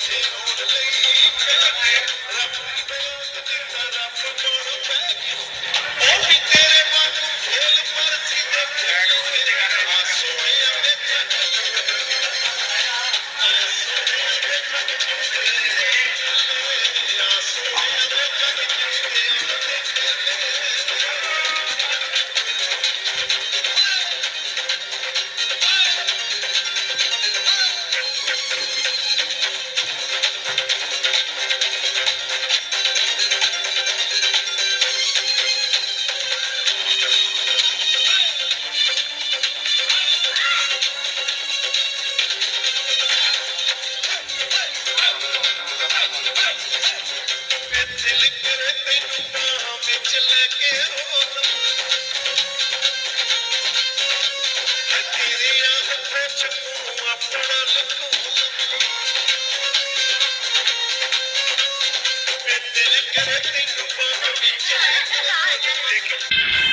Oh! ਕੇ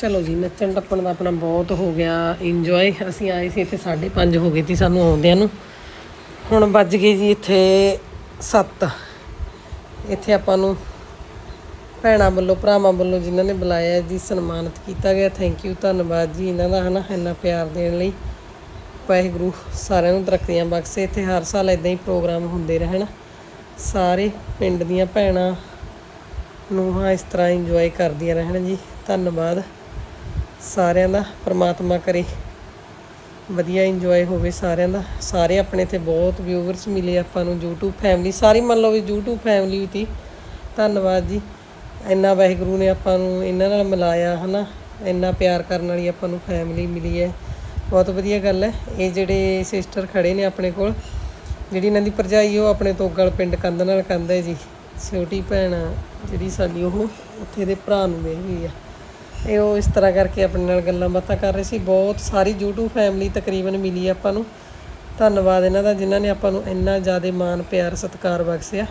ਚਲੋ ਜੀ, ਨੱਚਣ ਟੱਪਣ ਦਾ ਆਪਣਾ ਬਹੁਤ ਹੋ ਗਿਆ ਇੰਜੋਏ ਅਸੀਂ ਆਏ ਸੀ ਇੱਥੇ 5:30 ਹੋ ਗਏ ਸੀ ਸਾਨੂੰ ਆਉਂਦਿਆਂ ਨੂੰ। ਹੁਣ ਵੱਜ ਗਏ ਜੀ ਇੱਥੇ 7 ਇੱਥੇ ਆਪਾਂ ਨੂੰ ਭੈਣਾਂ ਵੱਲੋਂ, ਭਰਾਵਾਂ ਵੱਲੋਂ ਜਿਨ੍ਹਾਂ ਨੇ ਬੁਲਾਇਆ ਜੀ, ਸਨਮਾਨਿਤ ਕੀਤਾ ਗਿਆ। ਥੈਂਕ ਯੂ ਧੰਨਵਾਦ ਜੀ ਇਹਨਾਂ ਦਾ, ਹਨਾ, ਇੰਨਾ ਪਿਆਰ ਦੇਣ ਲਈ। ਵਾਹਿਗੁਰੂ ਸਾਰਿਆਂ ਨੂੰ ਤਰੱਕੀਆਂ ਬਖਸ਼ੇ। ਇੱਥੇ ਹਰ ਸਾਲ ਇਦਾਂ ਹੀ ਪ੍ਰੋਗਰਾਮ ਹੁੰਦੇ ਰਹਿਣ। ਸਾਰੇ ਪਿੰਡ ਦੀਆਂ ਭੈਣਾਂ ਨੂੰ ਹਾਂ, ਇਸ ਤਰ੍ਹਾਂ ਇੰਜੋਏ ਕਰਦੀਆਂ ਰਹਿਣ ਜੀ। ਧੰਨਵਾਦ। ਸਾਰਿਆਂ ਦਾ, ਪ੍ਰਮਾਤਮਾ ਕਰੇ। ਵਧੀਆ ਇੰਜੋਏ ਹੋਵੇ ਸਾਰਿਆਂ ਦਾ। ਸਾਰੇ ਆਪਣੇ ਇੱਥੇ ਬਹੁਤ ਵਿਊਵਰਸ ਮਿਲੇ ਆਪਾਂ ਨੂੰ, YouTube ਫੈਮਿਲੀ ਸਾਰੀ ਮੰਨ ਲਓ ਵੀ YouTube ਫੈਮਿਲੀ ਦੀ ਧੰਨਵਾਦ ਜੀ। ਇੰਨਾ ਵਾਹਿਗੁਰੂ ਨੇ ਆਪਾਂ ਨੂੰ ਇਹਨਾਂ ਨਾਲ ਮਿਲਾਇਆ, ਹਨਾ। ਇੰਨਾ ਪਿਆਰ ਕਰਨ ਵਾਲੀ ਆਪਾਂ ਨੂੰ ਫੈਮਿਲੀ ਮਿਲੀ ਹੈ। ਬਹੁਤ ਵਧੀਆ ਗੱਲ ਹੈ। ਇਹ ਜਿਹੜੇ ਸਿਸਟਰ ਖੜੇ ਨੇ ਆਪਣੇ ਕੋਲ, ਜਿਹੜੀ ਇਹਨਾਂ ਦੀ ਭਰਜਾਈ, ਉਹ ਆਪਣੇ ਤੋਗਲ ਪਿੰਡ ਕੰਧ ਨਾਲ ਕੰਧ ਹੈ ਜੀ। ਛੋਟੀ ਭੈਣ ਜਿਹੜੀ ਸਾਡੀ, ਉਹ ਉੱਥੇ ਦੇ ਭਰਾ ਨੂੰ ਦੇ ਗਈ ਆ। ਇਹ ਉਹ ਇਸ ਤਰ੍ਹਾਂ ਕਰਕੇ ਆਪਣੇ ਨਾਲ ਗੱਲਾਂ ਬਾਤਾਂ ਕਰ ਰਹੇ ਸੀ। ਬਹੁਤ ਸਾਰੀ YouTube ਫੈਮਿਲੀ ਤਕਰੀਬਨ ਮਿਲੀ ਆਪਾਂ ਨੂੰ। ਧੰਨਵਾਦ ਇਹਨਾਂ ਦਾ ਜਿਨ੍ਹਾਂ ਨੇ ਆਪਾਂ ਨੂੰ ਇੰਨਾ ਜ਼ਿਆਦਾ ਮਾਣ, ਪਿਆਰ, ਸਤਿਕਾਰ ਬਖਸ਼ਿਆ।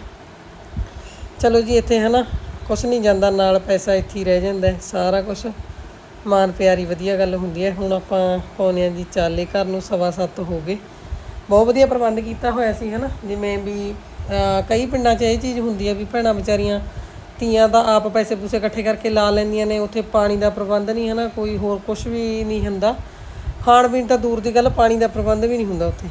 ਚਲੋ ਜੀ, ਇੱਥੇ ਹਨਾ, ਕੁਛ ਨਹੀਂ ਜਾਂਦਾ, ਨਾਲ ਪੈਸਾ ਇੱਥੇ ਹੀ ਰਹਿ ਜਾਂਦਾ, ਸਾਰਾ ਕੁਝ ਮਾਨ ਪਿਆਰੀ ਵਧੀਆ ਗੱਲ ਹੁੰਦੀ ਹੈ। ਹੁਣ ਆਪਾਂ ਪਾਉਂਦੇ ਆ ਜੀ ਚਾਲੇ, ਘਰ ਨੂੰ ਸਵਾ ਸੱਤ ਹੋ ਗਏ। ਬਹੁਤ ਵਧੀਆ ਪ੍ਰਬੰਧ ਕੀਤਾ ਹੋਇਆ ਸੀ, ਹਨਾ। ਜਿਵੇਂ ਵੀ ਕਈ ਪਿੰਡਾਂ 'ਚ ਇਹ ਚੀਜ਼ ਹੁੰਦੀ ਹੈ ਵੀ ਭੈਣਾਂ ਵਿਚਾਰੀਆਂ ਧੀਆਂ ਦਾ ਆਪ ਪੈਸੇ ਪੂਸੇ ਇਕੱਠੇ ਕਰਕੇ ਲਾ ਲੈਂਦੀਆਂ ਨੇ, ਉੱਥੇ ਪਾਣੀ ਦਾ ਪ੍ਰਬੰਧ ਨਹੀਂ ਹੈ ਨਾ ਕੋਈ ਹੋਰ ਕੁਝ ਵੀ ਨਹੀਂ ਹੁੰਦਾ। ਖਾਣ ਪੀਣ ਤਾਂ ਦੂਰ ਦੀ ਗੱਲ, ਪਾਣੀ ਦਾ ਪ੍ਰਬੰਧ ਵੀ ਨਹੀਂ ਹੁੰਦਾ ਉੱਥੇ।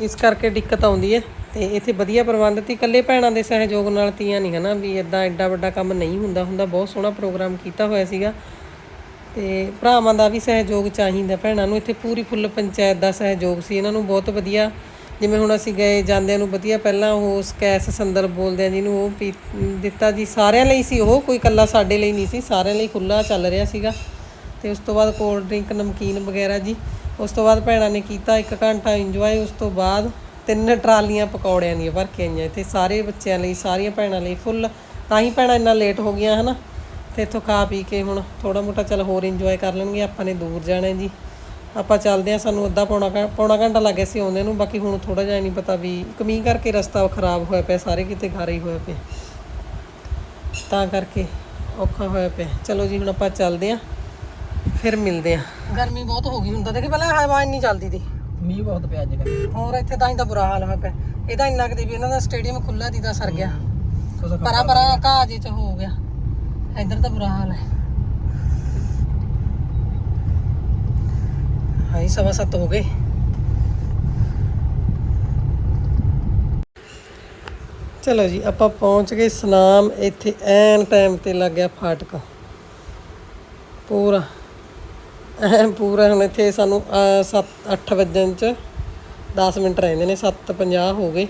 ਇਸ ਕਰਕੇ ਦਿੱਕਤ ਆਉਂਦੀ ਹੈ ਤੇ ਇੱਥੇ ਵਧੀਆ ਪ੍ਰਬੰਧ ਤੀ ਇਕੱਲੇ ਭੈਣਾਂ ਦੇ ਸਹਿਯੋਗ ਨਾਲ ਤੀਆਂ ਨਹੀਂ ਹਨਾ, ਵੀ ਇਦਾਂ ਐਡਾ ਵੱਡਾ ਕੰਮ ਨਹੀਂ ਹੁੰਦਾ ਹੁੰਦਾ ਬਹੁਤ ਸੋਹਣਾ ਪ੍ਰੋਗਰਾਮ ਕੀਤਾ ਹੋਇਆ ਸੀਗਾ। ਤੇ ਭਰਾਵਾਂ ਦਾ ਵੀ ਸਹਿਯੋਗ ਚਾਹੀਦਾ ਭੈਣਾਂ ਨੂੰ, ਇੱਥੇ ਪੂਰੀ ਫੁੱਲ ਪੰਚਾਇਤ ਦਾ ਸਹਿਯੋਗ ਸੀ, ਇਹਨਾਂ ਨੂੰ ਬਹੁਤ ਵਧੀਆ ਜਿਵੇਂ ਹੁਣ ਅਸੀਂ ਗਏ ਜਾਂਦਿਆਂ ਨੂੰ ਵਧੀਆ ਪਹਿਲਾਂ ਉਹ ਸਕੈਸ ਸੰਦਰਭ ਬੋਲਦੇ ਆ ਜਿਹਨੂੰ ਉਹ ਪੀ ਦਿੱਤਾ ਜੀ, ਸਾਰਿਆਂ ਲਈ ਸੀ, ਉਹ ਕੋਈ ਇਕੱਲਾ ਸਾਡੇ ਲਈ ਨਹੀਂ ਸੀ, ਸਾਰਿਆਂ ਲਈ ਖੁੱਲਾ ਚੱਲ ਰਿਹਾ ਸੀਗਾ। ਤੇ ਉਸ ਤੋਂ ਬਾਅਦ ਕੋਲਡ ਡਰਿੰਕ, ਨਮਕੀਨ ਵਗੈਰਾ ਜੀ, ਉਸ ਤੋਂ ਬਾਅਦ ਭੈਣਾਂ ਨੇ ਕੀਤਾ ਇੱਕ ਘੰਟਾ ਇੰਜੋਏ, ਉਸ ਤੋਂ ਬਾਅਦ ਤਿੰਨ ਟਰਾਲੀਆਂ ਪਕੌੜਿਆਂ ਦੀਆਂ ਭਰ ਕੇ ਆਈਆਂ ਇੱਥੇ, ਸਾਰੇ ਬੱਚਿਆਂ ਲਈ, ਸਾਰੀਆਂ ਭੈਣਾਂ ਲਈ ਫੁੱਲ ਤਾਂ ਹੀ ਭੈਣਾਂ ਇੰਨਾ ਲੇਟ ਹੋ ਗਈਆਂ, ਹਨਾ। ਤੇ ਇੱਥੋਂ ਖਾ ਪੀ ਕੇ ਹੁਣ ਥੋੜਾ ਮੋਟਾ ਚੱਲ ਹੋਰ ਇੰਜੋਏ ਕਰ ਲੈਣਗੇ, ਆਪਾਂ ਨੇ ਦੂਰ ਜਾਣਾ ਜੀ। ਆਪਾਂ ਚੱਲਦੇ ਆ ਸਾਨੂੰ ਅੱਧਾ ਪੌਣਾ ਘੰ- ਪੌਣਾ ਘੰਟਾ ਲੱਗ ਗਿਆ ਸੀ ਆਉਂਦੇ ਨੂੰ ਬਾਕੀ ਹੁਣ ਥੋੜਾ ਜਿਹਾ ਨਹੀਂ ਪਤਾ ਵੀ ਕਮੀ ਕਰਕੇ ਰਸਤਾ ਖਰਾਬ ਹੋਇਆ ਪਿਆ ਸਾਰੇ ਕਿਤੇ ਖਾਰੇ ਹੀ ਹੋਇਆ ਪਿਆ। ਤਾਂ ਕਰਕੇ ਔਖਾ ਹੋਇਆ ਪਿਆ। ਚਲੋ ਜੀ ਹੁਣ ਆਪਾਂ ਚੱਲਦੇ ਆ ਫਿਰ ਮਿਲਦੇ ਆ ਗਰਮੀ ਬਹੁਤ ਹੋ ਗਈ ਹੁੰਦਾ ਦੇਖੀ ਪਹਿਲਾਂ ਹਵਾ ਇੰਨੀ ਚੱਲਦੀ ਦੀ ਮੀਂਹ ਬਹੁਤ ਪਿਆ ਅੱਜ ਕੱਲ੍ਹ। ਹੋਰ ਇੱਥੇ ਤਾਂ ਹੀ ਤਾਂ ਬੁਰਾ ਹਾਲ ਹੋਇਆ ਪਿਆ। ਇਹਦਾ ਇੰਨਾ ਕਦੇ ਵੀ ਇਹਨਾਂ ਦਾ ਸਟੇਡੀਅਮ ਖੁੱਲਾ ਦੀ ਤਾਂ ਸਰ ਗਿਆ। ਪਰਾਂ ਪਰਾਂ ਘਾਹ ਜੇ ਚ ਹੋ ਗਿਆ। ਇੱਧਰ ਤਾਂ ਬੁਰਾ ਹਾਲ ਹੈ। ਹਾਈ ਸਵਾ ਸੱਤ ਹੋ ਗਏ। ਚਲੋ ਜੀ, ਆਪਾਂ ਪਹੁੰਚ ਗਏ ਸਨਾਮ, ਇੱਥੇ ਐਨ ਟਾਈਮ ਤੇ ਲੱਗ ਗਿਆ ਫਾਟਕ। ਪੂਰਾ। ਐਨ ਪੂਰਾ, ਹੁਣ ਇੱਥੇ ਸਾਨੂੰ 7 8 ਵਜਣ ਚ 10 ਮਿੰਟ ਰਹਿੰਦੇ ਨੇ 7:50 ਹੋ ਗਏ।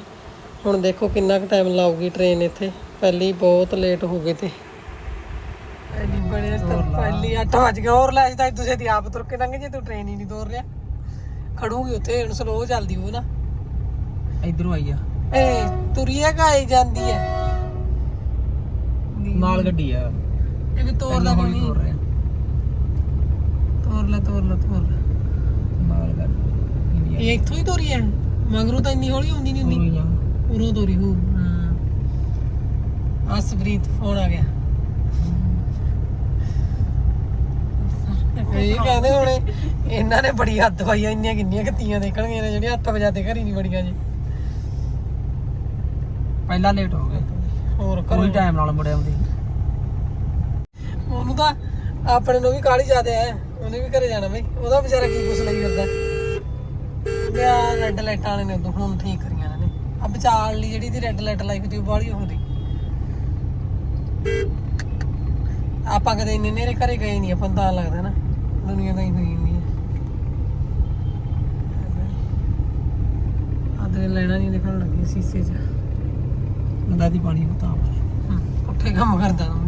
ਹੁਣ ਦੇਖੋ ਕਿੰਨਾ ਕੁ ਟਾਈਮ ਲਾਊਗੀ ਟ੍ਰੇਨ ਇੱਥੇ। ਪਹਿਲੀ ਬਹੁਤ ਲੇਟ ਹੋ ਗਏ ਤੇ। ਪਹਿਲੀ 8 ਵਜ ਗਿਆ ਹੋਰ ਲੈ ਤਾਂ ਤੁਸੀਂ ਦੀ ਆਪ ਤੁਰ ਕੇ ਲੰਘ ਜੇ ਤੂੰ ਟ੍ਰੇਨ ਹੀ ਨਹੀਂ ਤੋਰ ਰਿਹਾ ਖੜੂਗੀ ਉੱਥੇ ਹੁਣ ਸਲੋ ਚੱਲਦੀ ਉਹ ਨਾ। ਇਧਰੋਂ ਆਈ ਆ। ਏ ਤੁਰੀਏ ਕਾਈ ਜਾਂਦੀ ਹੈ ਨਾਲ ਗੱਡੀ ਆ। ਇਹ ਵੀ ਤੋਰਦਾ ਕੋਈ ਨਹੀਂ ਤੋਰ ਰਿਹਾ ਤੋਰ ਲੈ ਤੋਰ ਲੈ ਤੋਰ ਲੈ। ਨਾਲ ਗੱਡੀ ਇਹ ਇੱਥੋਂ ਹੀ ਤੋਰੀ ਹੈ ਮਗਰੋਂ ਤਾਂ ਇੰਨੀ ਹੌਲੀ ਹੁੰਦੀ ਨਹੀਂ ਹੁੰਦੀ ਉਰੋਂ ਤੋਰੀ ਹੋ। ਹਾਂ ਅਸਪ੍ਰੀਤ ਫੋਨ ਆ ਗਿਆ। ਇਹ ਕਹਿੰਦੇ ਹੁਣੇ ਇਹਨਾਂ ਨੇ ਬੜੀ ਹੱਦ ਪਾਈ ਆ ਇੰਨੀਆਂ ਕਿੰਨੀਆਂ ਕੱਤੀਆਂ ਦੇਖਣਗੀਆਂ ਨੇ ਜਿਹੜੀਆਂ 8 ਵਜੇ ਤੇ ਘਰੀ ਨਹੀਂ ਵੜੀਆਂ ਜੀ। ਪਹਿਲਾਂ ਲੇਟ ਹੋ ਗਏ। ਹੋਰ ਕੋਈ ਟਾਈਮ ਨਾਲ ਮੁੜਿਆ ਆਉਂਦੀ। ਉਹਨੂੰ ਤਾਂ ਆਪਣੇ ਨੂੰ ਵੀ ਕਾਲੀ ਜ਼ਿਆਦਾ ਹੈ ਉਹਨੇ ਵੀ ਘਰੇ ਜਾਣਾ ਬਈ ਉਹਦਾ ਵਿਚਾਰਾ ਕੀ ਕੁਛ ਲਈ ਫਿਰਦਾ। ਬਿਆ ਰੈੱਡ ਲਾਈਟਾਂ ਵਾਲੇ ਨੇ ਉਦੋਂ ਹੁਣ ਠੀਕ ਕਰੀਆਂ ਨੇ। ਆ ਵਿਚਾਲ ਲਈ ਜਿਹੜੀ ਦੀ ਰੈੱਡ ਲਾਈਟ ਲਾਈ ਉਹ ਬਾਹਲੀ ਹੁੰਦੀ। ਆਪਾਂ ਕਦੇ ਇੰਨੇ ਨੇਰੇ ਘਰੇ ਗਏ ਨਹੀਂ ਆਪਾਂ ਤਾਂ ਲੱਗਦਾ ਨਾ। ਦੁਨੀਆ ਤਾਂ ਹੀ ਹੋਈ ਹੁੰਦੀ ਹੈ। ਆਦਰੇ ਲੈਣਾ ਨਹੀਂ ਦਿਖਣ ਲੱਗੀ ਸੀਸੇ 'ਚ। ਨਦਾ ਦੀ ਪਾਣੀ ਬਤਾ ਮਾਰੇ ਪੁੱਠੇ ਕੰਮ ਕਰਦਾ ਤੂੰ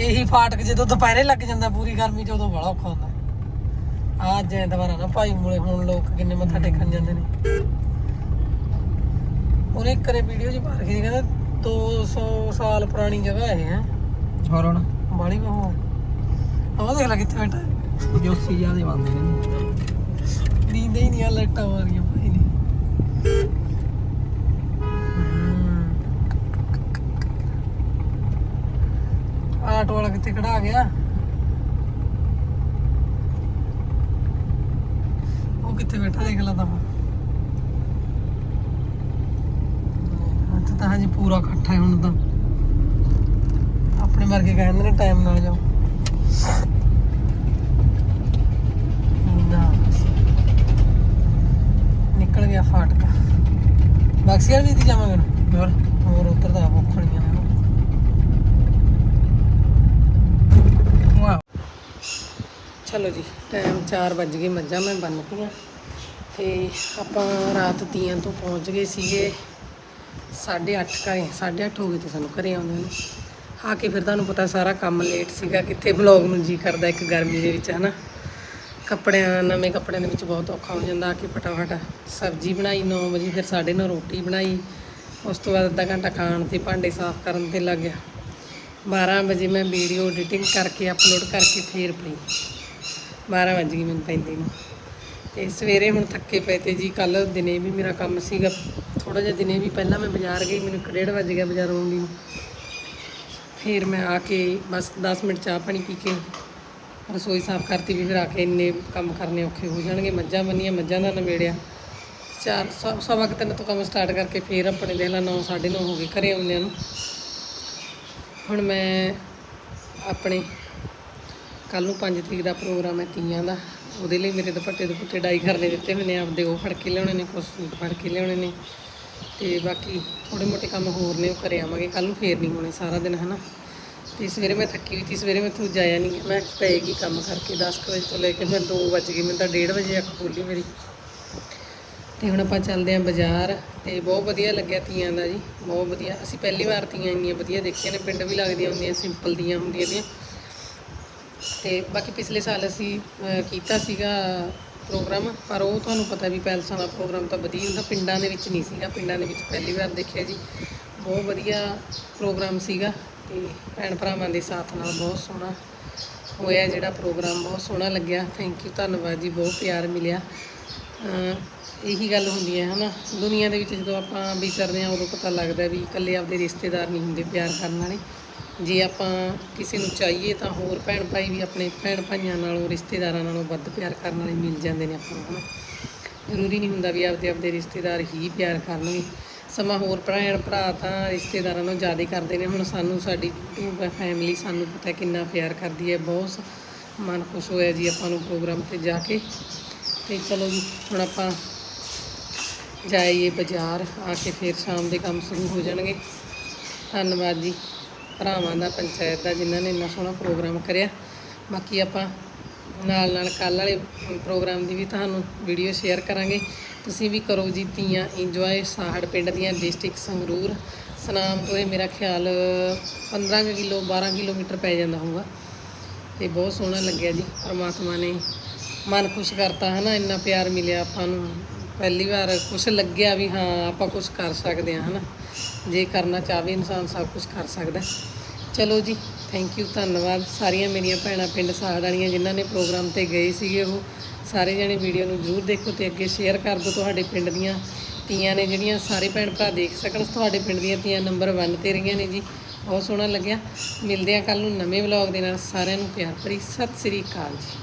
ਇਹੀ ਫਾਟਕ ਜਦੋਂ ਦੁਪਹਿਰੇ ਲੱਗ ਜਾਂਦਾ ਪੂਰੀ ਗਰਮੀ ਚ ਉਦੋਂ ਬੜਾ ਔਖਾ ਹੁੰਦਾ। ਆ ਐ ਦੁਬਾਰਾ ਨਾ ਭਾਈ ਮੂਲੇ ਹੁਣ ਲੋਕ ਕਿੰਨੇ ਮੱਥਾ ਟੇਕਣ ਜਾਂਦੇ ਨੇ। ਉਹਨੇ ਇੱਕ ਕਰੇ ਵੀਡੀਓ ਚ ਪਾ ਸੀ ਕਹਿੰਦਾ 200 ਸਾਲ ਪੁਰਾਣੀ ਜਗ੍ਹਾ ਇਹ ਹੈ। ਹੋਰ ਹੁਣ? ਬਾਲੀ ਉਹ ਆਹ ਦੇਖ ਲੈ ਕਿੱਥੇ ਬੈਠਾ। ਜੋਸੀ ਜਿਆਦੇ ਬੰਦੇ ਨੇ। ਨੀਂਦ ਹੀ ਨਹੀਂ ਆ ਲੱਟਾਂ ਮਾਰੀਆਂ ਭਾਈ ਨੇ। ਆਟੋ ਵਾਲਾ ਕਿੱਥੇ ਖੜਾ ਗਿਆ? ਉਹ ਕਿੱਥੇ ਬੈਠਾ ਦੇਖ ਲਾ ਤਾਂ ਅੱਜ ਤਾਂ ਹਜੇ ਪੂਰਾ ਇਕੱਠਾ ਹੈ ਹੁਣ ਤਾਂ। ਆਪਣੇ ਵਰਗੇ ਕਹਿੰਦੇ ਨੇ ਟਾਈਮ ਨਾਲ ਜਾਓ। ਨਿਕਲ ਗਿਆ ਫਾਟਕ। ਬਕਸੀਆਂ ਵੀ ਦੀ ਜਾਵਾਂਗੇ ਹੋਰ ਹੋਰ ਉੱਧਰ ਦਾ ਭੁੱਖਣੀਆਂ ਨੇ। ਵਾਹ। ਚਲੋ ਜੀ ਟਾਈਮ 4 ਵੱਜ ਗਏ, ਮੱਝਾਂ ਮੈਂ ਬੰਨਤੀਆਂ ਤੇ ਆਪਾਂ ਰਾਤ ਤੀਆਂ ਤੋਂ ਪਹੁੰਚ ਗਏ ਸੀਗੇ। 8:30 ਘਰੇ 8:30 ਹੋ ਗਏ ਤੇ ਸਾਨੂੰ ਘਰੇ ਆਉਂਦੇ ਨੇ। ਆ ਕੇ ਫਿਰ ਤੁਹਾਨੂੰ ਪਤਾ ਸਾਰਾ ਕੰਮ ਲੇਟ ਸੀਗਾ, ਕਿੱਥੇ ਵਲੌਗ ਨੂੰ ਜੀ ਕਰਦਾ ਇੱਕ ਗਰਮੀ ਦੇ ਵਿੱਚ, ਹਨਾ? ਕੱਪੜਿਆਂ, ਨਵੇਂ ਕੱਪੜਿਆਂ ਦੇ ਵਿੱਚ ਬਹੁਤ ਔਖਾ ਹੋ ਜਾਂਦਾ ਆ ਕੇ ਫਟਾਫਟ। ਸਬਜ਼ੀ ਬਣਾਈ 9 ਵਜੇ, ਫਿਰ 9:30 ਰੋਟੀ ਬਣਾਈ। ਉਸ ਤੋਂ ਬਾਅਦ ਅੱਧਾ ਘੰਟਾ ਖਾਣ ਤੇ ਭਾਂਡੇ ਸਾਫ਼ ਕਰਨ ਤੇ ਲੱਗ ਗਿਆ। 12 ਵਜੇ ਮੈਂ ਵੀਡੀਓ ਐਡੀਟਿੰਗ ਕਰਕੇ ਅਪਲੋਡ ਕਰਕੇ ਫੇਰ ਪਈ। 12 ਵਜ ਗਈ ਮੈਨੂੰ ਪੈਂਦੀ ਨੂੰ। ਤੇ ਸਵੇਰੇ ਹੁਣ ਥੱਕੇ ਪਏ ਤੇ ਜੀ ਕੱਲ ਦਿਨੇ ਵੀ ਮੇਰਾ ਕੰਮ ਸੀਗਾ। ਥੋੜਾ ਜਿਹਾ ਦਿਨੇ ਵੀ ਪਹਿਲਾਂ ਮੈਂ ਬਾਜ਼ਾਰ ਗਈ, ਮੈਨੂੰ 1:30 ਵਜ ਗਿਆ ਬਾਜ਼ਾਰ ਆਉਂਦੀ ਨੂੰ। ਫਿਰ ਮੈਂ ਆ ਕੇ ਬਸ 10 ਮਿੰਟ ਚਾਹ ਪਾਣੀ ਪੀ ਕੇ ਰਸੋਈ ਸਾਫ਼ ਕਰਤੀ ਵੀ ਫਿਰ ਆ ਕੇ ਇੰਨੇ ਕੰਮ ਕਰਨੇ ਔਖੇ ਹੋ ਜਾਣਗੇ। ਮੱਝਾਂ ਬੰਨੀਆਂ, ਮੱਝਾਂ ਦਾ ਨਵੇੜਿਆ। ਚਾਰ ਸ- ਸਵਾ ਕੁ ਤਿੰਨ ਤੋਂ ਕੰਮ ਸਟਾਰਟ ਕਰਕੇ ਫਿਰ ਆਪਣੇ ਦੇਖ ਲਾ 9 9:30 ਹੋ ਗਏ ਘਰੇ ਆਉਂਦਿਆਂ ਨੂੰ। ਹੁਣ ਮੈਂ ਆਪਣੇ ਕੱਲ ਨੂੰ 5 ਤਰੀਕ ਦਾ ਪ੍ਰੋਗਰਾਮ ਹੈ ਤੀਆਂ ਦਾ। ਉਹਦੇ ਲਈ ਮੇਰੇ ਦੁਪੱਟੇ ਦੁਪੱਟੇ ਡਾਈ ਕਰਨੇ ਦਿੱਤੇ ਹੋਏ ਨੇ ਆਪਦੇ ਉਹ ਫੜ ਕੇ ਲਿਆਉਣੇ ਨੇ, ਕੁਛ ਸੂਟ ਫੜ ਕੇ ਲਿਆਉਣੇ ਨੇ। ਤੇ ਬਾਕੀ ਥੋੜੇ ਮੋਟੇ ਕੰਮ ਹੋਰ ਨੇ, ਉਹ ਕਰੇ ਆਵਾਂਗੇ। ਕੱਲ ਨੂੰ ਫੇਰ ਨਹੀਂ ਹੋਣੇ ਸਾਰਾ ਦਿਨ, ਹਨਾ। ਤੇ ਸਵੇਰੇ ਮੈਂ ਥੱਕੀ ਹੋਈ ਸੀ, ਸਵੇਰੇ ਮੈਂ ਮੈਥੋਂ ਜਾਇਆ ਨਹੀਂ ਮੈਂ ਪਏਗੀ ਕੰਮ ਕਰਕੇ 10 ਕੁ ਵਜੇ ਤੋਂ ਲੈ ਕੇ, ਮੈਂ 2 ਵਜ ਗਈ ਮੈਂ ਤਾਂ 1:30 ਵਜੇ ਅੱਖ ਖੋਲੀ ਮੇਰੀ। ਤੇ ਹੁਣ ਆਪਾਂ ਚੱਲਦੇ ਆਂ ਬਾਜ਼ਾਰ, ਤੇ ਬਹੁਤ ਵਧੀਆ ਲੱਗਿਆ ਤੀਆਂ ਦਾ ਜੀ, ਬਹੁਤ ਵਧੀਆ। ਅਸੀਂ ਪਹਿਲੀ ਵਾਰ ਤੀਆਂ ਇੰਨੀਆਂ ਵਧੀਆ ਦੇਖੀਆਂ ਨੇ, ਪਿੰਡ ਵੀ ਲੱਗਦੀਆਂ ਹੁੰਦੀਆਂ, ਸਿੰਪਲ ਦੀਆਂ ਹੁੰਦੀਆਂ ਨੇ ਤੇ ਬਾਕੀ ਪਿਛਲੇ ਸਾਲ ਅਸੀਂ ਕੀਤਾ ਸੀਗਾ ਪ੍ਰੋਗਰਾਮ, ਪਰ ਉਹ ਤੁਹਾਨੂੰ ਪਤਾ ਵੀ ਪੈਲਸਾਂ ਦਾ ਪ੍ਰੋਗਰਾਮ ਤਾਂ ਵਧੀਆ ਹੁੰਦਾ, ਪਿੰਡਾਂ ਦੇ ਵਿੱਚ ਨਹੀਂ ਸੀਗਾ, ਪਿੰਡਾਂ ਦੇ ਵਿੱਚ ਪਹਿਲੀ ਵਾਰ ਦੇਖਿਆ ਜੀ। ਬਹੁਤ ਵਧੀਆ ਪ੍ਰੋਗਰਾਮ ਸੀਗਾ ਤੇ ਭੈਣ ਭਰਾਵਾਂ ਦੇ ਸਾਥ ਨਾਲ ਬਹੁਤ ਸੋਹਣਾ ਹੋਇਆ ਜਿਹੜਾ ਪ੍ਰੋਗਰਾਮ, ਬਹੁਤ ਸੋਹਣਾ ਲੱਗਿਆ। ਥੈਂਕ ਯੂ ਧੰਨਵਾਦ ਜੀ, ਬਹੁਤ ਪਿਆਰ ਮਿਲਿਆ। ਇਹੀ ਗੱਲ ਹੁੰਦੀ ਹੈ, ਹਨਾ? ਦੁਨੀਆ ਦੇ ਵਿੱਚ ਜਦੋਂ ਆਪਾਂ ਵਿਚਰਦੇ ਹਾਂ, ਉਦੋਂ ਪਤਾ ਲੱਗਦਾ ਵੀ ਇਕੱਲੇ ਆਪਦੇ ਰਿਸ਼ਤੇਦਾਰ ਨਹੀਂ ਹੁੰਦੇ, ਪਿਆਰ ਕਰਨ ਵਾਲੇ। ਜੇ ਆਪਾਂ ਕਿਸੇ ਨੂੰ ਚਾਹੀਏ ਤਾਂ ਹੋਰ ਭੈਣ ਭਾਈ ਵੀ ਆਪਣੇ ਭੈਣ ਭਾਈਆਂ ਨਾਲੋਂ, ਰਿਸ਼ਤੇਦਾਰਾਂ ਨਾਲੋਂ ਵੱਧ ਪਿਆਰ ਕਰਨ ਵਾਲੇ ਮਿਲ ਜਾਂਦੇ ਨੇ ਆਪਾਂ ਨੂੰ। ਹਨਾ ਜ਼ਰੂਰੀ ਨਹੀਂ ਹੁੰਦਾ ਵੀ ਆਪਦੇ ਆਪਦੇ ਰਿਸ਼ਤੇਦਾਰ ਹੀ ਪਿਆਰ ਕਰਨਗੇ। ਸਮਾਂ ਹੋਰ ਭੈਣ ਭਰਾ ਤਾਂ ਰਿਸ਼ਤੇਦਾਰਾਂ ਨਾਲੋਂ ਜ਼ਿਆਦਾ ਕਰਦੇ ਨੇ। ਹੁਣ ਸਾਨੂੰ ਸਾਡੀ ਫੈਮਿਲੀ ਸਾਨੂੰ ਪਤਾ ਕਿੰਨਾ ਪਿਆਰ ਕਰਦੀ ਹੈ। ਬਹੁਤ ਸ- ਮਨ ਖੁਸ਼ ਹੋਇਆ ਜੀ ਆਪਾਂ ਨੂੰ ਪ੍ਰੋਗਰਾਮ ਤੇ ਜਾ ਕੇ। ਤੇ ਚਲੋ ਜੀ, ਹੁਣ ਆਪਾਂ ਜਾਈਏ ਬਾਜ਼ਾਰ। ਆ ਕੇ ਫਿਰ ਸ਼ਾਮ ਦੇ ਕੰਮ ਸ਼ੁਰੂ ਹੋ ਜਾਣਗੇ। ਧੰਨਵਾਦ ਜੀ। ਭਰਾਵਾਂ ਦਾ, ਪੰਚਾਇਤ ਦਾ, ਜਿਨ੍ਹਾਂ ਨੇ ਇੰਨਾ ਸੋਹਣਾ ਪ੍ਰੋਗਰਾਮ ਕਰਿਆ। ਬਾਕੀ ਆਪਾਂ ਨਾਲ ਨਾਲ ਕੱਲ ਵਾਲੇ ਪ੍ਰੋਗਰਾਮ ਦੀ ਵੀ ਤੁਹਾਨੂੰ ਵੀਡੀਓ ਸ਼ੇਅਰ ਕਰਾਂਗੇ। ਤੁਸੀਂ ਵੀ ਕਰੋ ਜੀ ਤੀਆਂ ਇੰਜੋਏ ਸਾਹੜ ਪਿੰਡ ਦੀਆਂ ਡਿਸਟ੍ਰਿਕਟ ਸੰਗਰੂਰ। ਸਨਾਮ ਤੋਂ ਇਹ ਮੇਰਾ ਖਿਆਲ 15 ਕੁ ਕਿਲੋ 12 ਕਿਲੋਮੀਟਰ ਪੈ ਜਾਂਦਾ ਹੋਊਗਾ। ਤੇ ਬਹੁਤ ਸੋਹਣਾ ਲੱਗਿਆ ਜੀ, ਪਰਮਾਤਮਾ ਨੇ ਮਨ ਖੁਸ਼ ਕਰਤਾ, ਹਨਾ? ਇੰਨਾ ਪਿਆਰ ਮਿਲਿਆ ਆਪਾਂ ਨੂੰ। ਪਹਿਲੀ ਵਾਰ ਕੁਝ ਲੱਗਿਆ ਵੀ ਹਾਂ, ਆਪਾਂ ਕੁਝ ਕਰ ਸਕਦੇ ਹਾਂ, ਹਨਾ? ਜੇ ਕਰਨਾ ਚਾਹਵੇ ਇਨਸਾਨ, ਸਭ ਕੁਝ ਕਰ ਸਕਦਾ ਚਲੋ ਜੀ ਥੈਂਕ ਯੂ ਧੰਨਵਾਦ। ਸਾਰੀਆਂ ਮੇਰੀਆਂ ਭੈਣਾਂ, ਪਿੰਡ ਸਾੜ ਜਿਨ੍ਹਾਂ ਨੇ ਪ੍ਰੋਗਰਾਮ ਤੇ ਗਏ ਸੀਗੇ ਉਹ, ਸਾਰੇ ਜਣੇ ਵੀਡੀਓ ਨੂੰ ਜ਼ਰੂਰ ਦੇਖੋ ਤੇ ਅੱਗੇ ਸ਼ੇਅਰ ਕਰ ਦਿਓ ਤੁਹਾਡੇ ਪਿੰਡ ਦੀਆਂ ਤੀਆਂ ਨੇ ਜਿਹੜੀਆਂ, ਸਾਰੇ ਭੈਣ ਭਰਾ ਦੇਖ ਸਕਣ। ਤੁਹਾਡੇ ਪਿੰਡ ਦੀਆਂ ਤੀਆਂ ਨੰਬਰ 1 ਤੇ ਰਹੀਆਂ ਨੇ ਜੀ। ਬਹੁਤ ਸੋਹਣਾ ਲੱਗਿਆ। ਮਿਲਦੇ ਆ ਕੱਲ ਨੂੰ ਨਵੇਂ ਵਲੌਗ ਦੇ ਨਾਲ। ਸਾਰਿਆਂ ਨੂੰ ਪਿਆਰ ਭਰੀ ਸਤਿ ਸ੍ਰੀ ਅਕਾਲ ਜੀ।